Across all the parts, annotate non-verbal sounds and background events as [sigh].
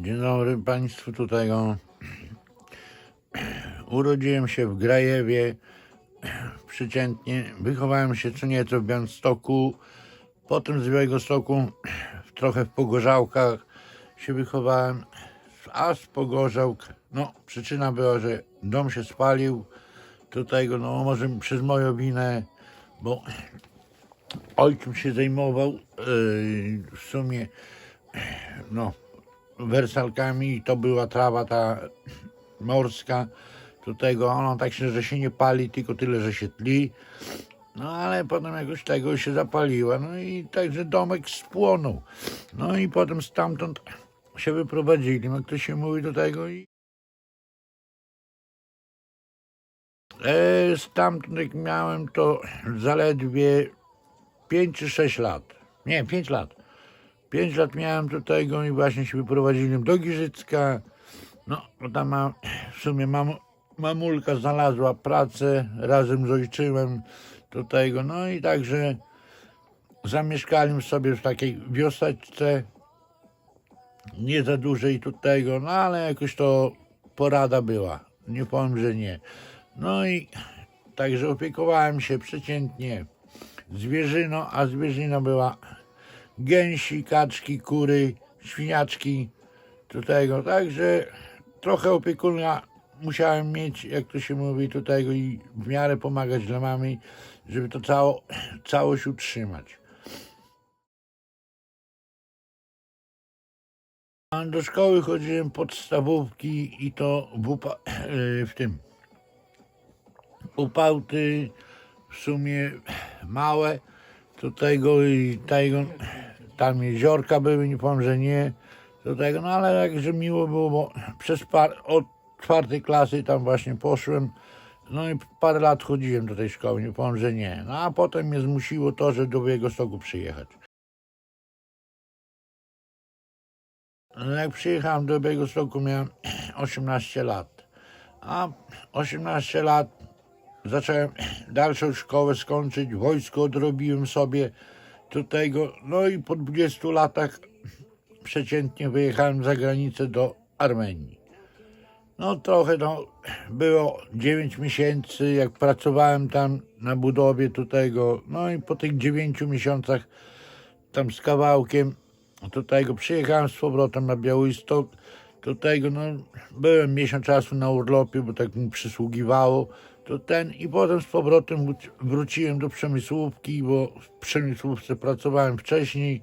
Dzień dobry Państwu tutaj. O. Urodziłem się w Grajewie, przeciętnie. Wychowałem się co nieco w Białymstoku, potem z Białegostoku trochę w Pogorzałkach się wychowałem, a z Pogorzałk, no przyczyna była, że dom się spalił, tutaj go, no może przez moją winę, bo ojcem się zajmował yy, w sumie, no wersalkami i to była trawa ta morska. Do tego ona tak się, że się nie pali, tylko tyle, że się tli. No ale potem jakoś tego się zapaliła. No i także domek spłonął. No i potem stamtąd się wyprowadzili. No ktoś się mówi do tego i e, stamtąd jak miałem to zaledwie 5 czy 6 lat. Nie, 5 lat. 5 lat miałem do tego i właśnie się wyprowadziłem do Giżycka. No, tam ma, w sumie mam, mamulka znalazła pracę razem z ojczymem do tego. No i także zamieszkałem sobie w takiej wioseczce, nie za dużej tu tego, no ale jakoś to porada była. Nie powiem, że nie. No i także opiekowałem się przeciętnie zwierzyną, a zwierzyna była gęsi, kaczki, kury, świniaczki, do tego. Także trochę opiekuna musiałem mieć, jak to się mówi, do tego i w miarę pomagać dla mamy, żeby to cało, całość utrzymać. Do szkoły chodziłem podstawówki i to w, upa- w tym upałty w sumie małe do tego i tego tam jeziorka były, nie powiem, że nie do tego, no ale jakże miło było, bo przez par, od czwartej klasy tam właśnie poszłem, no i parę lat chodziłem do tej szkoły, nie powiem, że nie, no a potem mnie zmusiło to, że do Białegostoku przyjechać. No jak przyjechałem do Białegostoku miałem [clears throat] 18 lat, a 18 lat zacząłem [clears throat] dalszą szkołę skończyć, wojsko odrobiłem sobie. Tego, no i po 20 latach [clears throat] przeciętnie wyjechałem za granicę do Armenii. No trochę no, było 9 miesięcy, jak pracowałem tam na budowie do tego, no i po tych 9 miesiącach tam z kawałkiem tego przyjechałem z powrotem na Białystok, tego no, byłem miesiąc czasu na urlopie, bo tak mi przysługiwało, to ten i potem z powrotem wróci- wróciłem do Przemysłówki, bo w Przemysłówce pracowałem wcześniej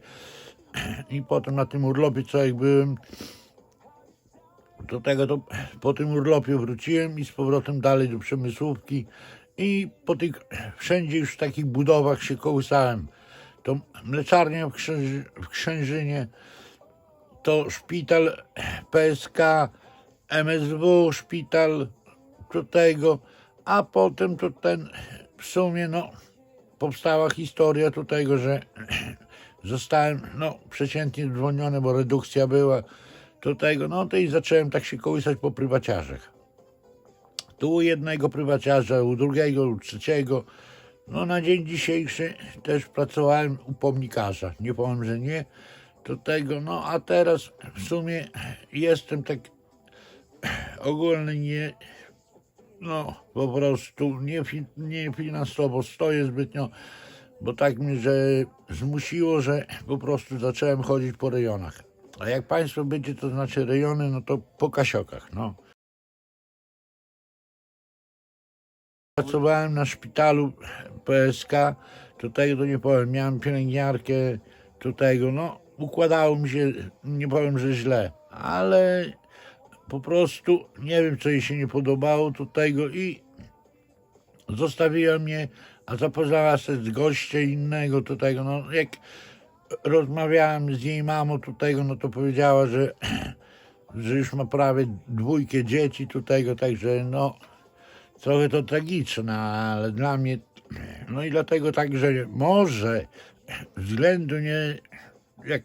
[clears throat] i potem na tym urlopie, co jak byłem, do tego to po tym urlopie wróciłem i z powrotem dalej do Przemysłówki i po tych wszędzie już takich budowach się kołysałem. To mleczarnia w, Krzęży, w Krzężynie, to szpital PSK, MSW, szpital do tego, a potem to ten w sumie no powstała historia tego, że [clears throat] zostałem no przeciętnie dzwoniony, bo redukcja była do tego, no to i zacząłem tak się kołysać po prywaciarzach. Tu u jednego prywaciarza, u drugiego, u trzeciego. No na dzień dzisiejszy też pracowałem u pomnikarza. Nie powiem, że nie. Do tego, no a teraz w sumie jestem tak [clears throat] ogólnie nie, no po prostu nie, nie finansowo stoję zbytnio, bo tak mnie, że zmusiło, że po prostu zacząłem chodzić po rejonach. A jak Państwo będzie, to znaczy rejony, no to po Kasiokach, no. Pracowałem na szpitalu PSK, tutaj to nie powiem, miałem pielęgniarkę, tutaj no układało mi się, nie powiem, że źle, ale po prostu nie wiem, co jej się nie podobało tutaj go i zostawiła mnie, a zapoznała się z gościem innego tutaj, no jak rozmawiałem z jej mamą tutaj, no to powiedziała, że, [clears throat] że już ma prawie dwójkę dzieci tutaj, także no trochę to tragiczne, ale dla mnie, no i dlatego tak, że może względu nie, jak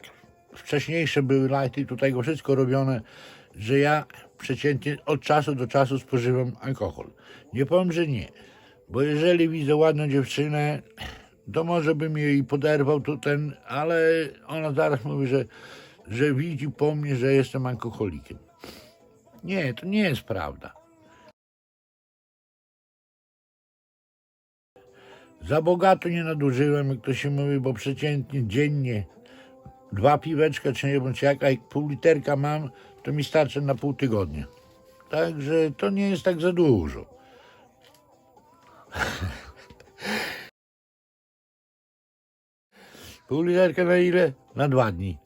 wcześniejsze były lajty, tutaj wszystko robione, że ja przeciętnie od czasu do czasu spożywam alkohol. Nie powiem, że nie, bo jeżeli widzę ładną dziewczynę, to może bym jej poderwał tu ten, ale ona zaraz mówi, że że widzi po mnie, że jestem alkoholikiem. Nie, to nie jest prawda. Za bogato nie nadużyłem, jak to się mówi, bo przeciętnie dziennie dwa piweczka, czy nie bądź jaka, jak pół literka mam, to mi starczy na pół tygodnia. Także to nie jest tak za dużo. [laughs] Pół literka na ile? Na dwa dni.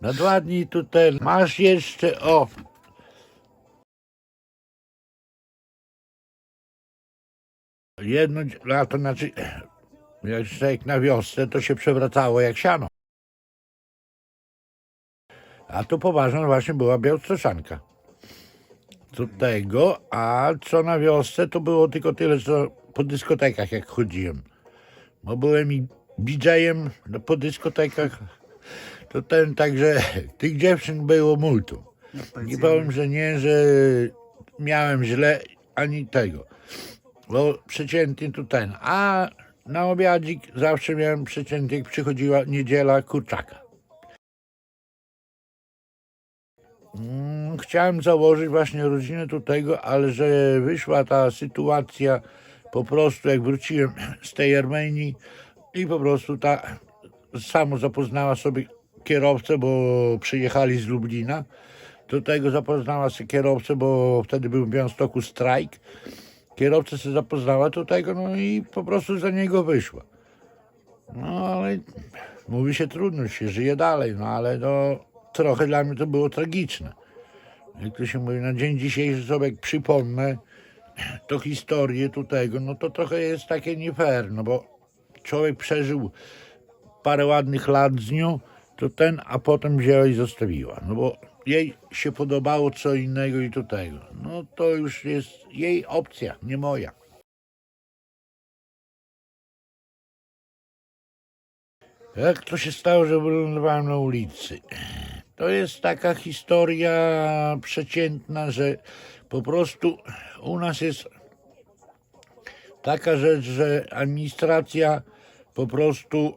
Na dwa dni tutaj masz jeszcze, o, jedno lato, znaczy, jak na wiosce, to się przewracało jak siano. A tu poważna właśnie była białostrzeszanka. Co tego, a co na wiosce, to było tylko tyle, co po dyskotekach jak chodziłem. Bo byłem i DJ-em no, po dyskotekach. To ten, także tych dziewczyn było multum. Nie powiem, że nie, że miałem źle, ani tego. Bo przeciętnie to ten. A na obiadzik zawsze miałem przeciętnie, jak przychodziła niedziela, kurczaka. Chciałem założyć właśnie rodzinę do tego, ale że wyszła ta sytuacja po prostu, jak wróciłem z tej Armenii i po prostu ta samo zapoznała sobie kierowcę, bo przyjechali z Lublina. Do tego zapoznała się kierowcę, bo wtedy był w Białymstoku strajk. Kierowcę się zapoznała do tego, no i po prostu za niego wyszła. No ale mówi się trudno, się żyje dalej, no ale no trochę dla mnie to było tragiczne. Jak to się mówi, na dzień dzisiejszy sobie jak przypomnę to historię tu tego, no to trochę jest takie nie fair, no bo człowiek przeżył parę ładnych lat z nią, to ten, a potem wzięła i zostawiła. No bo jej się podobało co innego i tego. No to już jest jej opcja, nie moja. Jak to się stało, że wylądowałem na ulicy? To jest taka historia przeciętna, że po prostu u nas jest taka rzecz, że administracja po prostu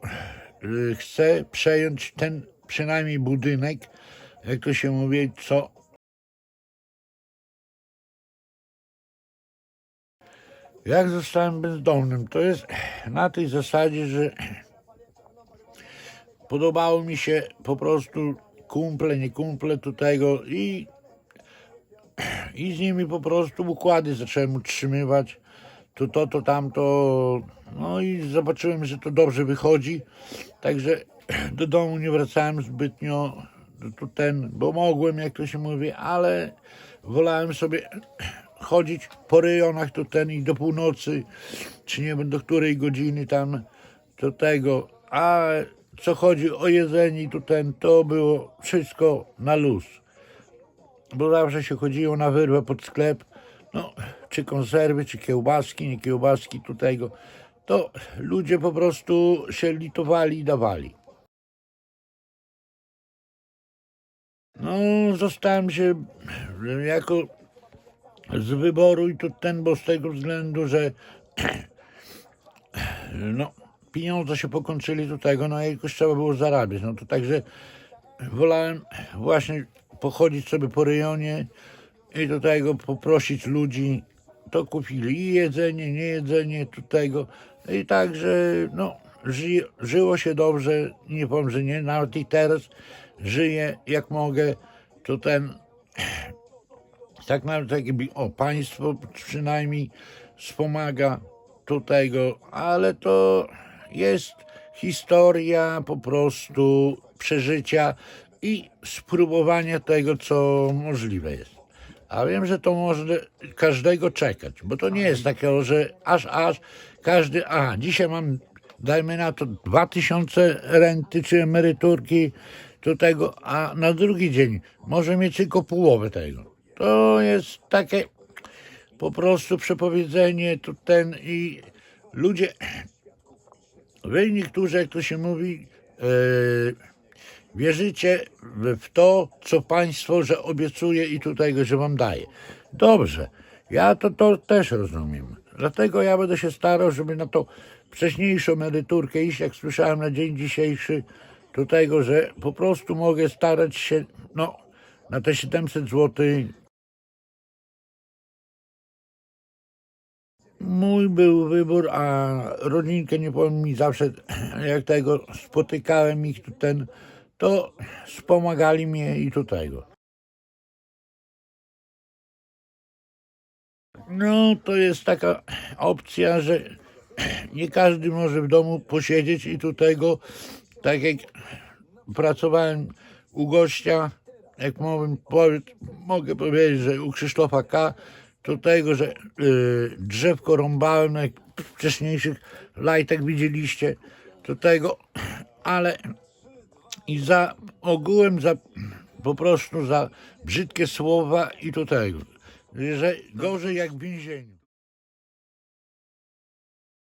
y, chce przejąć ten przynajmniej budynek, jak to się mówi, co jak zostałem bezdomnym, to jest na tej zasadzie, że podobało mi się po prostu kumple, nie kumple tu tego i, i z nimi po prostu układy zacząłem utrzymywać. To, to, to, tamto. No i zobaczyłem, że to dobrze wychodzi. Także do domu nie wracałem zbytnio. Tu ten, bo mogłem, jak to się mówi, ale wolałem sobie chodzić po rejonach tu ten i do północy, czy nie wiem do której godziny tam do tego. A co chodzi o jedzenie tu ten, to było wszystko na luz. Bo zawsze się chodziło na wyrwę pod sklep, no, czy konserwy, czy kiełbaski, nie kiełbaski tu tego, to ludzie po prostu się litowali i dawali. No, zostałem się jako z wyboru i to ten, bo z tego względu, że [clears throat] no, pieniądze się pokończyli do tego, no i jakoś trzeba było zarabiać. No to także wolałem właśnie pochodzić sobie po rejonie i do tego poprosić ludzi, to kupili i jedzenie, nie jedzenie, tu tego. I także, no, ży, żyło się dobrze, nie powiem, że nie, nawet i teraz żyję jak mogę, to ten tak nawet jakby, o, państwo przynajmniej wspomaga do tego, ale to jest historia po prostu przeżycia i spróbowania tego, co możliwe jest. A wiem, że to może każdego czekać, bo to nie jest takiego, że aż, aż każdy, a dzisiaj mam, dajmy na to 2000 renty czy emeryturki do tego, a na drugi dzień może mieć tylko połowę tego. To jest takie po prostu przepowiedzenie tu ten i ludzie, wy niektórzy, jak to się mówi, e, wierzycie w to, co państwo, że obiecuje i tutaj, że wam daje. Dobrze, ja to, to też rozumiem. Dlatego ja będę się starał, żeby na tą wcześniejszą emeryturkę iść, jak słyszałem na dzień dzisiejszy, do tego, że po prostu mogę starać się, no, na te 700 zł. Mój był wybór, a rodzinkę nie powiem mi zawsze, [clears throat] jak tego spotykałem ich tu ten, to wspomagali mnie i tutaj go. No, to jest taka opcja, że [clears throat] nie każdy może w domu posiedzieć i tutaj go, tak jak pracowałem u gościa, jak mogę, mogę powiedzieć, że u Krzysztofa K., to tego, że y, drzewko rąbałem, wcześniejszych lajtach widzieliście, to tego, ale i za ogółem, za po prostu za brzydkie słowa i tego, że gorzej jak w więzieniu.